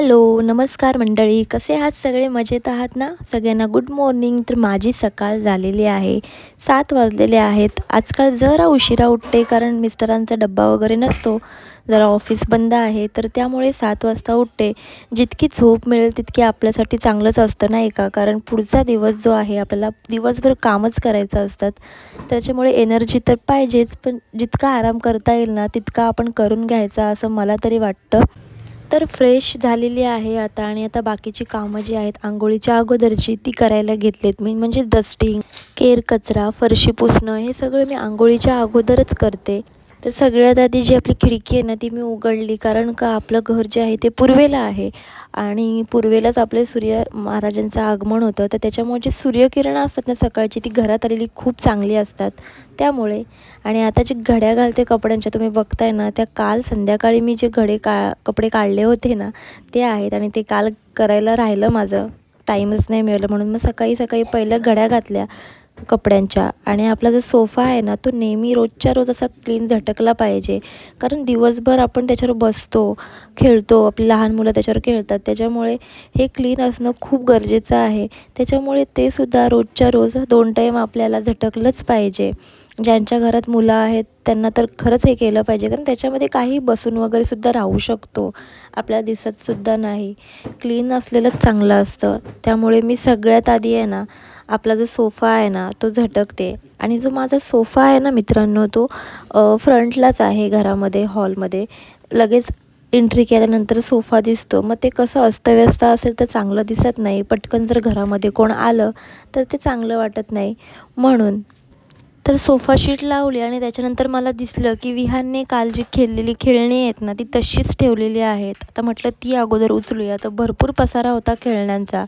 Hello नमस्कार मंडळी. कसे आहात सगळे? मजेत आहात ना? सगळ्यांना गुड मॉर्निंग तर माझी सकाळ झालेली आहे. सात वाजलेले आहेत. आजकाल जरा उशिरा उठते कारण मिस्टरांचा डब्बा वगैरे नसतो. जरा ऑफिस बंद आहे तर त्यामुळे सात वाजता उठते. जितकी झोप मिळेल तितकी आपल्यासाठी चांगलंच असतं नाही का कारण पुढचा दिवस जो आहे आपल्याला दिवसभर कामच करायचं असतात. त्याच्यामुळे एनर्जी तर पाहिजेच पण जितका आराम करता येईल ना तितका आपण करून घ्यायचा असं मला तरी वाटतं. तर फ्रेश झालेली आहे आता आणि आता बाकीची कामं जी आहेत आंघोळीच्या अगोदरची ती करायला घेतलेत मी. म्हणजे डस्टिंग केर कचरा फरशी पुसणं हे सगळं मी आंघोळीच्या अगोदरच करते. तर सगळ्यात आधी जी आपली खिडकी आहे ना ती मी उघडली. कारण का आपलं घर जे आहे ते पूर्वेला आहे. आणि पूर्वेलाच आपले सूर्य महाराजांचं आगमन होतं. तर त्याच्यामुळे जी सूर्यकिरणं असतात ना सकाळची ती घरात आलेली खूप चांगली असतात. त्यामुळे आणि आता जे घड्या घालते कपड्यांच्या तुम्ही बघताय ना त्या काल संध्याकाळी मी जे घडे का कपडे काढले होते ना ते आहेत आणि ते काल करायला राहिलं माझं. टाईमच नाही मिळालं म्हणून. मग सकाळी सकाळी पहिल्या घड्या घातल्या. कपड्यांच्या. आणि आपला जो सोफा आहे ना तो नेहमी रोजच्या रोज असा क्लीन झटकला पाहिजे. कारण दिवसभर आपण त्याच्यावर बसतो खेळतो आपली लहान मुलं त्याच्यावर खेळतात. त्याच्यामुळे हे क्लीन असणं खूप गरजेचं आहे. त्याच्यामुळे ते सुद्धा रोजच्या रोज दोन टाईम आपल्याला झटकलंच पाहिजे. ज्यांच्या घरात मुलं आहेत त्यांना तर खरंच हे केलं पाहिजे. कारण त्याच्यामध्ये काही बसून वगैरे सुद्धा राहू शकतो. आपल्याला दिसतसुद्धा नाही. क्लीन असलेलंच चांगलं असतं. त्यामुळे मी सगळ्यात आधी आहे ना आपला जो सोफा आहे ना तो झटकते. आणि जो माझा सोफा आहे ना मित्रांनो तो फ्रंटलाच आहे घरामध्ये हॉलमध्ये. लगेच एंट्री केल्यानंतर सोफा दिसतो. मग ते कसं अस्तव्यस्त असेल तर चांगलं दिसत नाही. पटकन जर घरामध्ये कोण आलं तर ते चांगलं वाटत नाही. म्हणून तर सोफा शीट लावली आणि त्याच्यानंतर मला दिसलं की विहानने काल जी खेळलेली खेळणी आहेत ना ती तशीच ठेवलेली आहेत. आता म्हटलं ती अगोदर उचलूया. तर भरपूर पसारा होता खेळण्यांचा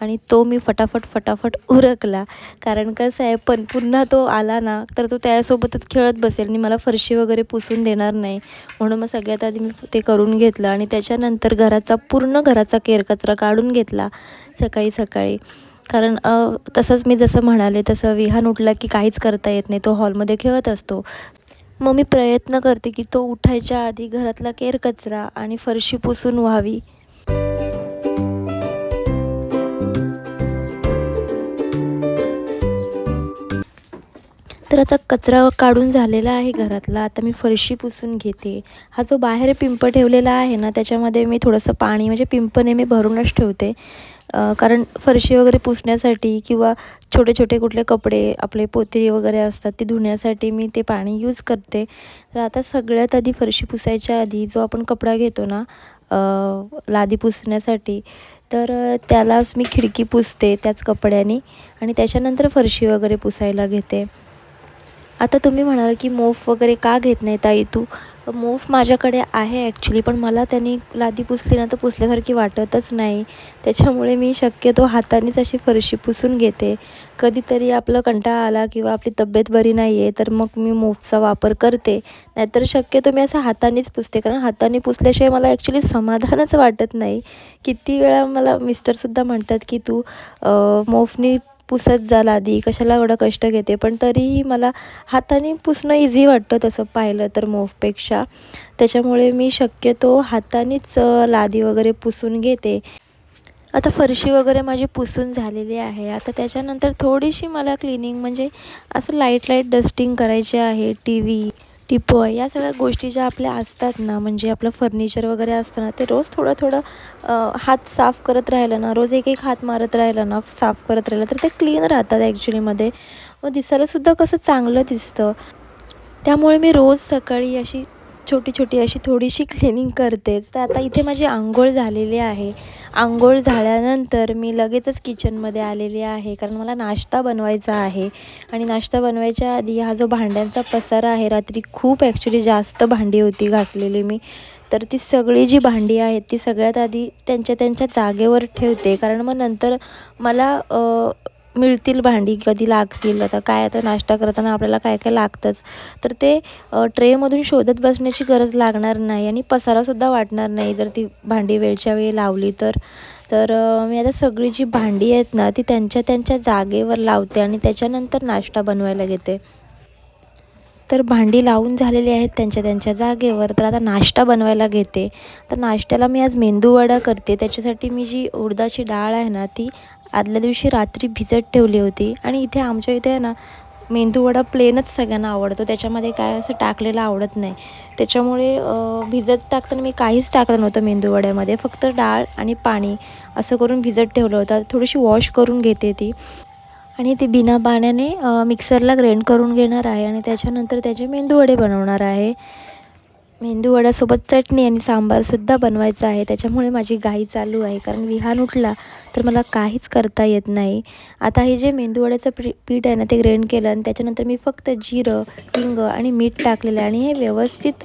आणि तो मी फटाफट फटाफट उरकला. कारण कसं आहे पण पुन्हा तो आला ना तर तो त्यासोबतच खेळत बसेल. आणि मला फरशी वगैरे पुसून देणार नाही. म्हणून मग सगळ्यात आधी मी ते करून घेतलं आणि त्याच्यानंतर घराचा पूर्ण घराचा केरकचरा काढून घेतला सकाळी सकाळी. कारण तसंच मी जसं म्हणाले तसं विहान उठला की काहीच करता येत नाही तो हॉलमध्ये खेळत असतो. मग मी प्रयत्न करते की तो उठायच्या आधी घरातला केर कचरा आणि फरशी पुसून व्हावी. तर आता कचरा काढून झालेला आहे घरातला आता मी फरशी पुसून घेते. हा जो बाहेर पिंप ठेवलेला आहे ना त्याच्यामध्ये मी थोडंसं पाणी म्हणजे पिंप नेहमी भरूनच ठेवते. कारण फरशी वगैरे पुसण्यासाठी किंवा छोटे छोटे कुठले कपडे आपले पोतरी वगैरे असतात ते धुण्यासाठी मी ते पाणी यूज करते. तर आता सगळ्यात आधी फरशी पुसायच्या आधी जो आपण कपडा घेतो ना लादी पुसण्यासाठी तर त्यालाच मी खिडकी पुसते त्याच कपड्याने आणि त्याच्यानंतर फरशी वगैरे पुसायला घेते. आता तुम्ही म्हणाल की मोफ वगैरे का घेत नाही ताई तू? मोफ माझ्याकडे आहे ॲक्च्युली पण मला त्यांनी लादी पुसली ना तर पुसल्यासारखी वाटतच नाही. त्याच्यामुळे मी शक्यतो हातानेच अशी फरशी पुसून घेते. कधीतरी आपलं कंटाळा आला किंवा आपली तब्येत बरी नाही आहे तर मग मी मोफचा वापर करते. नाहीतर शक्यतो मी असं हातानेच पुसते कारण हाताने पुसल्याशिवाय मला ॲक्च्युली समाधानच वाटत नाही. किती वेळा मला मिस्टरसुद्धा म्हणतात की तू मोफनी पुसत जा लादी कशाला एवढं कष्ट घेते? पण तरीही मला हाताने पुसणं इझी वाटतं तसं पाहिलं तर मोफपेक्षा. त्याच्यामुळे मी शक्यतो हातानेच लादी वगैरे पुसून घेते. आता फरशी वगैरे माझी पुसून झालेली आहे. आता त्याच्यानंतर थोडीशी मला क्लिनिंग म्हणजे असं लाइट लाइट डस्टिंग करायची आहे टी व्ही टिपॉय या सगळ्या गोष्टी ज्या आपल्या असतात ना म्हणजे आपलं फर्निचर वगैरे असतं ना ते रोज थोडं थोडं हात साफ करत राहिलं ना रोज एक एक हात मारत राहिलं ना साफ करत राहिलं तर ते क्लीन राहतात ॲक्च्युलीमध्ये मग दिसायलासुद्धा कसं चांगलं दिसतं. त्यामुळे मी रोज सकाळी अशी छोटी छोटी अशी थोडीशी क्लिनिंग करतेच. तर आता इथे माझी आंघोळ झालेली आहे. आंघोळ झाल्यानंतर मी लगेचच किचनमध्ये आलेली आहे. कारण मला नाश्ता बनवायचा आहे. आणि नाश्ता बनवायच्या आधी हा जो भांड्यांचा पसारा आहे रात्री खूप ॲक्च्युली जास्त भांडी होती घासलेली मी. तर ती सगळी जी भांडी आहेत ती सगळ्यात आधी त्यांच्या त्यांच्या जागेवर ठेवते. कारण मग नंतर मला मिळतील भांडी कधी लागतील? आता काय आता नाश्ता करताना आपल्याला काय काय लागतंच? तर ते ट्रेमधून शोधत बसण्याची गरज लागणार नाही आणि पसारासुद्धा वाटणार नाही. जर ती भांडी वेळच्या वेळी लावली तर तर मी आता सगळी जी भांडी आहेत ना ती त्यांच्या त्यांच्या जागेवर लावते आणि त्याच्यानंतर नाश्ता बनवायला घेते. तर भांडी लावून झालेली आहेत त्यांच्या त्यांच्या जागेवर तर आता नाश्ता बनवायला घेते. तर नाश्त्याला मी आज मेंदूवडा करते. त्याच्यासाठी मी जी उडदाची डाळ आहे ना ती आदल्या दिवशी रात्री भिजत ठेवली होती. आणि इथे आमच्या इथे आहे ना मेंदूवडा प्लेनच सगळ्यांना आवडतो. त्याच्यामध्ये काय असं टाकलेलं आवडत नाही. त्याच्यामुळे भिजत टाकताना मी काहीच टाकलं नव्हतं मेंदूवड्यामध्ये फक्त डाळ आणि पाणी असं करून भिजत ठेवलं होतं. थोडीशी वॉश करून घेते ती. आणि ती बिना पाण्याने मिक्सरला ग्रेंड करून घेणार आहे. आणि त्याच्यानंतर त्याचे मेंदूवडे बनवणार आहे. मेंदूवड्यासोबत चटणी आणि सांबारसुद्धा बनवायचं आहे. त्याच्यामुळे माझी घाई चालू आहे. कारण विहान उठला तर मला काहीच करता येत नाही. आता हे जे मेंदूवड्याचं पी पीठ आहे ना ते ग्रेंड केलं आणि त्याच्यानंतर मी फक्त जिरं हिंग आणि मीठ टाकलेलं आहे आणि हे व्यवस्थित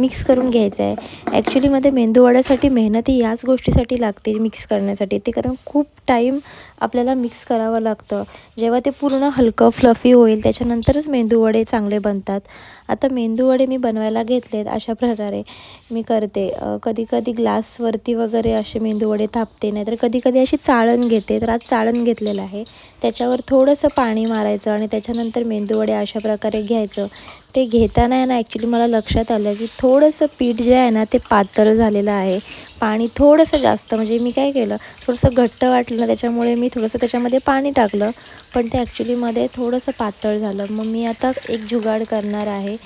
मिक्स करून घ्यायचं आहे. ॲक्च्युलीमध्ये मेंदूवड्यासाठी मेहनती याच गोष्टीसाठी लागते मिक्स करण्यासाठी. ते कारण खूप टाईम आपल्याला मिक्स करावं लागतं. जेव्हा ते पूर्ण हलकं फ्लफी होईल त्याच्यानंतरच मेंदूवडे चांगले बनतात. आता मेंदूवडे मी बनवायला घेतलेत अशा प्रकारे. मी करते. कधी कधी ग्लासवरती वगैरे असे मेंदूवडे थापते नाहीतर कधी कधी अशी चाळण घेते तर आज चाळण घेतलेलं आहे. त्याच्यावर थोडंसं पाणी मारायचं आणि त्याच्यानंतर मेंदूवडे अशा प्रकारे घ्यायचं. ते घेताना आहे ना ॲक्च्युली मला लक्षात आलं की थोडंसं पीठ जे आहे ना ते पातळ झालेलं आहे. पाणी थोडंसं जास्त म्हणजे मी काय केलं थोडंसं घट्ट वाटलं ना त्याच्यामुळे मी थोडंसं त्याच्यामध्ये पाणी टाकलं. पण ते ॲक्च्युलीमध्ये थोडंसं पातळ झालं. मग मी आता एक जुगाड करणार आहे.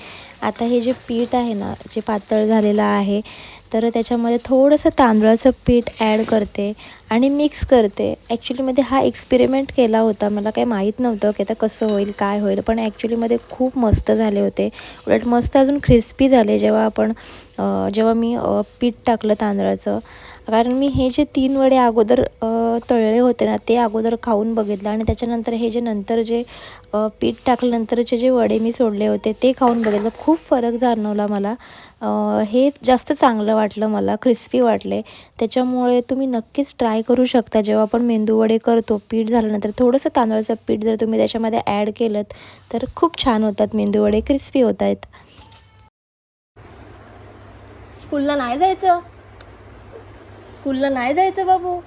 आता हे जे पीठ आहे ना जे पातळ झालेलं आहे तर त्याच्यामध्ये थोडंसं तांदळाचं पीठ ॲड करते आणि मिक्स करते. ॲक्च्युलीमध्ये हा एक्सपेरिमेंट केला होता. मला काही माहीत नव्हतं की आता कसं होईल काय होईल पण ॲक्च्युलीमध्ये खूप मस्त झाले होते. उलट मस्त अजून क्रिस्पी झाले जेव्हा आपण जेव्हा मी पीठ टाकलं तांदळाचं. कारण मी हे जे तीन वडे अगोदर तळले होते ना ते अगोदर खाऊन बघितलं आणि त्याच्यानंतर हे जे नंतर जे पीठ टाकल्यानंतरचे जे वडे मी सोडले होते ते खाऊन बघितलं. खूप फरक जाणवला मला. हे जास्त चांगलं वाटलं मला क्रिस्पी वाटले. त्याच्यामुळे तुम्ही नक्कीच ट्राय करू शकता. जेव्हा आपण मेंदूवडे करतो पीठ झाल्यानंतर थोडंसं तांदळाचं पीठ जर तुम्ही त्याच्यामध्ये ॲड केलं तर खूप छान होतात मेंदूवडे क्रिस्पी होत आहेत स्कूलला नाही जायचं? स्कूलला नाही जायचं बाबू.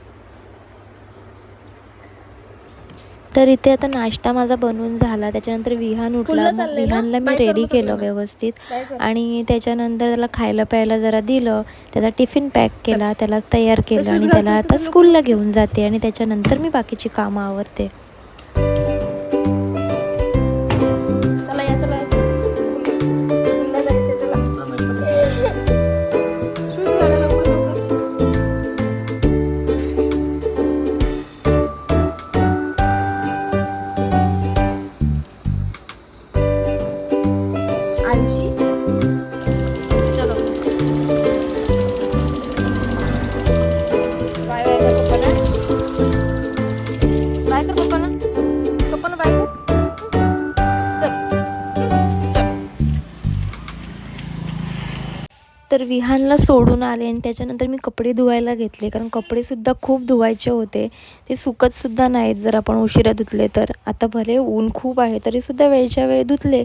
तर इथे आता नाश्ता माझा बनवून झाला. त्याच्यानंतर विहान उठला. विहानला मी रेडी केलं व्यवस्थित. आणि त्याच्यानंतर त्याला खायला प्यायला जरा दिलं. त्याचा टिफिन पॅक केला. त्याला तयार केलं आणि त्याला आता स्कूलला घेऊन जाते. आणि त्याच्यानंतर मी बाकीची कामं आवरते. तर विहानला सोडून आले आणि त्याच्यानंतर मी कपडे धुवायला घेतले. कारण कपडेसुद्धा खूप धुवायचे होते. ते सुकतसुद्धा नाहीत जर आपण उशिरा धुतले तर. आता भले ऊन खूप आहे तरीसुद्धा वेळच्या वेळ धुतले.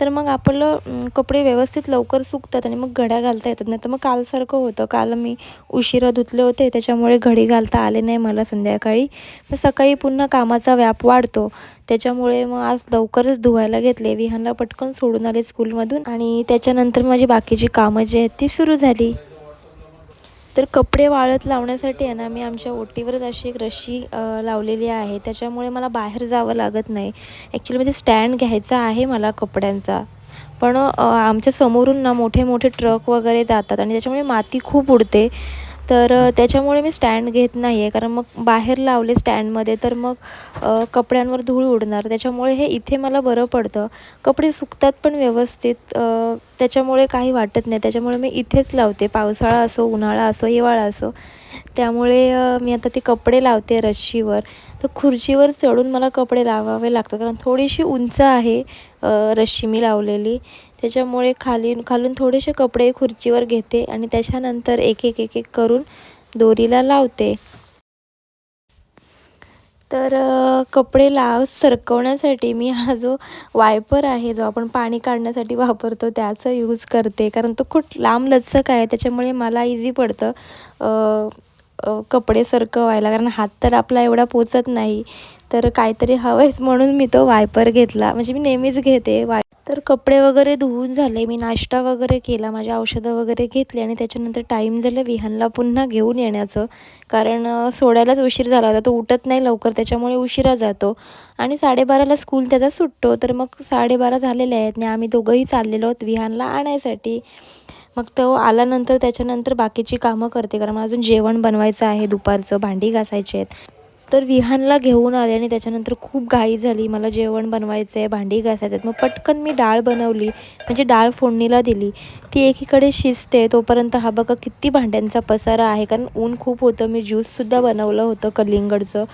तर मग आपलं कपडे व्यवस्थित लवकर सुकतात आणि मग घड्या घालता येतात. नाही तर मग कालसारखं होतं. काल मी उशिरा धुतले होते त्याच्यामुळे घडी घालता आले नाही मला संध्याकाळी. मग सकाळी पुन्हा कामाचा व्याप वाढतो. त्याच्यामुळे मग आज लवकरच धुवायला घेतले. विहानला पटकन सोडून आले स्कूलमधून आणि त्याच्यानंतर माझी बाकीची कामं जी आहेत ती सुरू झाली. तर कपडे वाळत लावण्यासाठी आहे ना मी आमच्या ओटीवरच अशी एक रशी लावलेली आहे. त्याच्यामुळे मला बाहेर जावं लागत नाही. ॲक्च्युली म्हणजे स्टँड घ्यायचा आहे मला कपड्यांचा. पण आमच्या समोरून ना मोठे मोठे ट्रक वगैरे जातात आणि त्याच्यामुळे माती खूप उडते. तर त्याच्यामुळे मी स्टँड घेत नाही आहे कारण मग बाहेर लावले स्टँडमध्ये तर मग कपड्यांवर धूळ उडणार. त्याच्यामुळे हे इथे मला बरं पडतं. कपडे सुकतात पण व्यवस्थित त्याच्यामुळे काही वाटत नाही. त्याच्यामुळे मी इथेच लावते. पावसाळा असो उन्हाळा असो हिवाळा असो. त्यामुळे मी आता ते कपडे लावते रश्शीवर. तर खुर्चीवर चढून मला कपडे लावावे लागतात. कारण थोडीशी उंच आहे. रश्शी मी लावलेली. त्याच्यामुळे खाली खालून थोडेसे कपडे खुर्चीवर घेते आणि त्याच्यानंतर एक एक एक एक करून दोरीला लावते. तर कपडे लाव सरकवण्यासाठी मी हा जो वायपर आहे जो आपण पाणी काढण्यासाठी वापरतो त्याचा यूज करते. कारण तो खूप लांब लचक आहे त्याच्यामुळे मला इझी पडतं कपडे सरकवायला. कारण हात तर आपला एवढा पोचत नाही. तर काहीतरी हवंच म्हणून मी तो वायपर घेतला. म्हणजे मी नेहमीच घेते वाय तर कपडे वगैरे धुवून झाले. मी नाश्ता वगैरे केला. माझ्या औषधं वगैरे घेतली आणि त्याच्यानंतर टाईम झालं विहानला पुन्हा घेऊन येण्याचं. कारण सोडायलाच उशीर झाला होता. तो उठत नाही लवकर. त्याच्यामुळे उशिरा जातो. आणि साडेबाराला स्कूल त्याचा सुटतो. तर मग साडेबारा झालेले आहेत. आणि आम्ही दोघंही चाललेलो आहोत विहानला आणायसाठी. मग तो आल्यानंतर त्याच्यानंतर बाकीची कामं करते. कारण मला अजून जेवण बनवायचं आहे. दुपारचं भांडी घासायची आहेत. तर विहानला घेऊन आले आणि त्याच्यानंतर खूप घाई झाली. मला जेवण बनवायचं आहे भांडी घासायचं आहेत मग पटकन मी डाळ बनवली. म्हणजे डाळ फोडणीला दिली. ती एकीकडे शिजते. तोपर्यंत हा बघा किती भांड्यांचा पसारा आहे. कारण ऊन खूप होतं. मी ज्यूससुद्धा बनवलं होतं कलिंगडचं.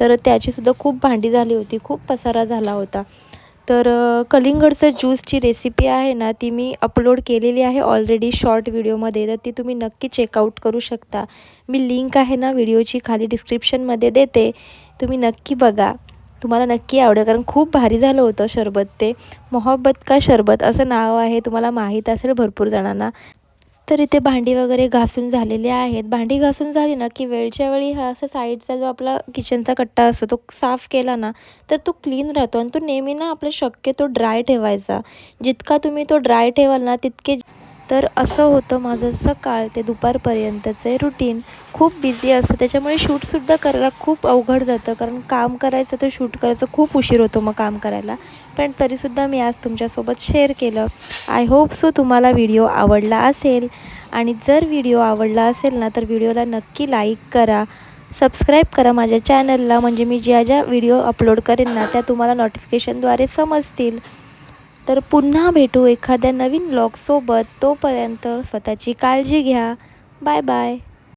तर त्याचीसुद्धा खूप भांडी झाली होती. खूप पसारा झाला होता. तर कलिंगडचं ज्यूसची रेसिपी आहे ना ती मी अपलोड केलेली आहे ऑलरेडी शॉर्ट व्हिडिओमध्ये तर ती तुम्ही नक्की चेकआउट करू शकता. मी लिंक आहे ना व्हिडिओची खाली डिस्क्रिप्शनमध्ये देते. तुम्ही नक्की बघा. तुम्हाला नक्की आवडेल कारण खूप भारी झालं होतं शरबत ते. मोहब्बत का शरबत असं नाव आहे तुम्हाला माहीत असेल भरपूर जणांना. तर इथे भांडी वगैरे घासून झालेली आहेत. भांडी घासून झाली ना की वेळच्या वेळी हा असा साईडचा जो आपला किचनचा कट्टा असतो तो साफ केला ना तर तो क्लीन राहतो आणि तो नेहमी ना आपला शक्यतो ड्राय ठेवायचा. जितका तुम्ही तो ड्राय ठेवाल ना तितके तर असं होतं माझं सकाळ ते दुपारपर्यंतचे रुटीन खूप बिझी असतं. त्याच्यामुळे शूटसुद्धा करायला खूप अवघड जातं. कारण काम करायचं तर शूट करायचं खूप उशीर होतो मग काम करायला. पण तरीसुद्धा मी आज तुमच्यासोबत शेअर केलं. आय होप सो तुम्हाला व्हिडिओ आवडला असेल. आणि जर व्हिडिओ आवडला असेल ना तर व्हिडिओला नक्की लाईक करा. सबस्क्राईब करा माझ्या चॅनलला म्हणजे मी ज्या ज्या व्हिडिओ अपलोड करेन ना त्या तुम्हाला नोटिफिकेशनद्वारे समजतील. तर पुन्हा भेटू एखाद्या नवीन ब्लॉगसोबत तोपर्यंत स्वतःची काळजी घ्या. Bye bye.